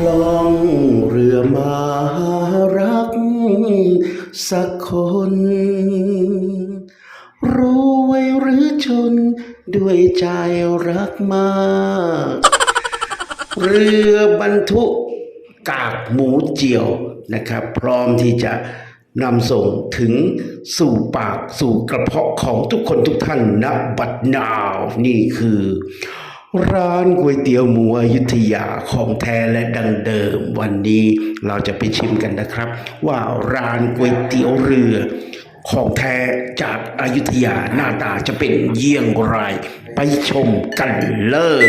ล่องเรือมารักสักคน รู้ไว้หรือชน ด้วยใจรักมาก เรือบรรทุกกากหมูเจียวนะครับ พร้อมที่จะนำส่งถึงสู่ปากสู่กระเพาะของทุกคนทุกท่านณบัดนาวนี่คือ ร้านก๋วยเตี๋ยวหมูอยุธยาของแท้และดังเดิม วันนี้เราจะไปชิมกันนะครับ ว่าร้านก๋วยเตี๋ยวเรือ ของแท้จากอายุทยาหน้าตาจะเป็นเยี่ยงไรไปชมกันเลย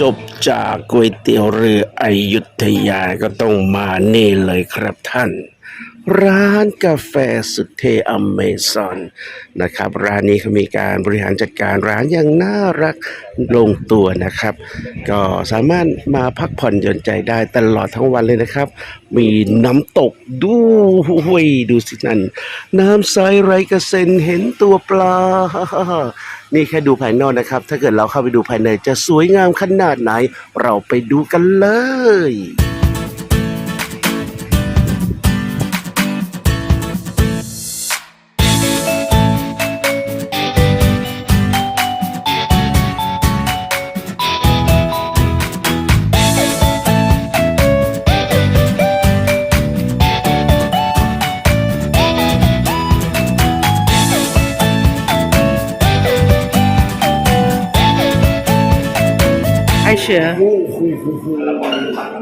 จบจากก๋วยเตี๋ยวเรืออยุธยาก็ต้องมานี่เลยครับท่าน ร้านกาแฟสุดเทอเมซอนนะครับ ร้านนี้เขามีการบริหารจัดการร้านอย่างน่ารักลงตัวนะครับ ก็สามารถมาพักผ่อนหย่อนใจได้ตลอดทั้งวันเลยนะครับ มีน้ำตกด้วยดูสินั่น น้ำใสไรกระเซ็นเห็นตัวปลา นี่แค่ดูภายนอกนะครับ ถ้าเกิดเราเข้าไปดูภายในจะสวยงามขนาดไหน เราไปดูกันเลย 开始。โอ้โหโหโห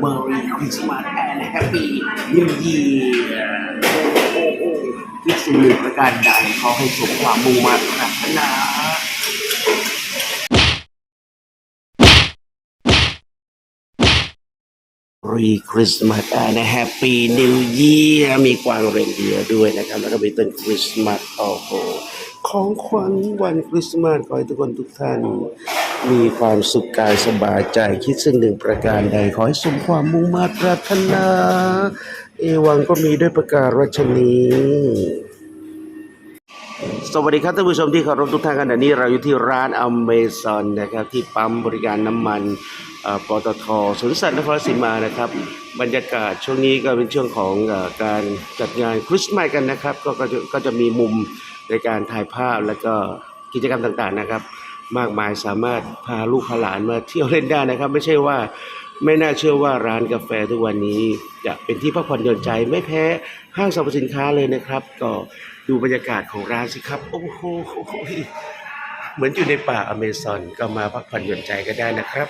Merry Christmas and Happy New Year โอ้โหคิดหนึ่งประการใดขอให้สมความมุ่งมั่นปรารถนา Merry Christmas and Happy New Year มีกวางเรนเดียด้วยนะครับ แล้วก็มีต้นคริสต์มาสโอ้โหของขวัญวันคริสต์มาสขอให้ทุกคนทุกท่าน มีความสุขกายสบายใจคิดสิ่งหนึ่งประการใด ขอให้สมความมุ่งมา่ปรารถนา เอวังก็มีด้วยประการรัชนีสวัสดีครับท่านผู้ชมที่เคารพทุกท่านขณะนี้เราอยู่ที่ร้านอเมซอนนะครับที่ปั๊มบริการน้ำมันอ่อปตทสวนสัตว์นครราชสีมานะครับ บรรยากาศช่วงนี้ก็เป็นช่วงของอการจัดงานคริสต์มาสกันนะครับ ก็ก็จะก็จะมีมุมในการถ่ายภาพแล้วก็กิจกรรมต่างๆนะครับ มากมายสามารถพาลูกพาหลานมาเที่ยวเล่นได้นะครับ ไม่ใช่ว่าไม่น่าเชื่อว่าร้านกาแฟทุกวันนี้จะเป็นที่พักผ่อนหย่อนใจไม่แพ้ห้างสรรพสินค้าเลยนะครับ ก็ดูบรรยากาศของร้านสิครับ โอ้โหเหมือนอยู่ในป่าอเมซอนก็มาพักผ่อนหย่อนใจก็ได้นะครับ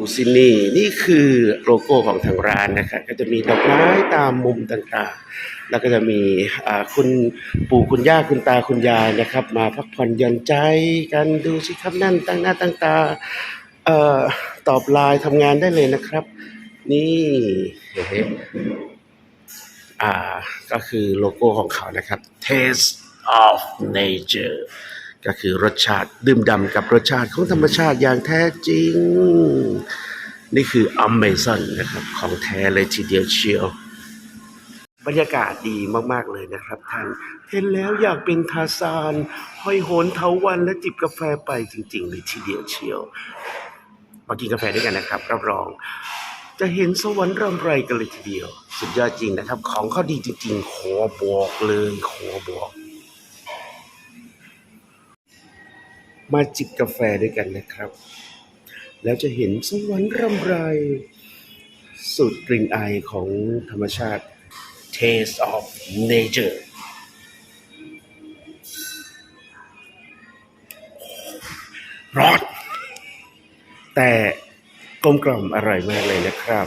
ดูสินี่นี่คือโลโก้ของทางร้านนะครับก็จะมีดอกไม้ตามมุมต่างๆ แล้วก็จะมีคุณปู่คุณย่าคุณตาคุณยายนะครับ มาพักผ่อนหย่อนใจกันดูสิครับนั่นตั้งหน้าตั้งตาเอ่อตอบไลน์ทำงานได้เลยนะครับ นี่เฮ้อ่าก็คือโลโก้ของเขานะครับ Taste of Nature ก็คือรสชาติดื่มด่ำกับรสชาติของธรรมชาติอย่างแท้จริง นี่คือ Amazon นะครับ ของแท้เลยทีเดียวเชียว บรรยากาศดีมาก ๆ เลยนะครับท่าน เห็นแล้วอยากเป็นทาซานห้อยโหนเถาวันและจิบกาแฟไปจริง ๆ เลยทีเดียวเชียว มากินกาแฟด้วยกันนะครับ รับรอง จะเห็นสวรรค์รำไรกันเลยทีเดียว สุดยอดจริงนะครับ ของเขาดีจริงๆ ขอบอกเลย ขอบอก มาจิบกาแฟด้วยกันนะครับ แล้วจะเห็นสวรรค์รำไร สูตรกลิ่นอของธรรมชาติ Taste of Nature ร้อนแต่กลมกล่อมอร่อยมากเลยนะครับ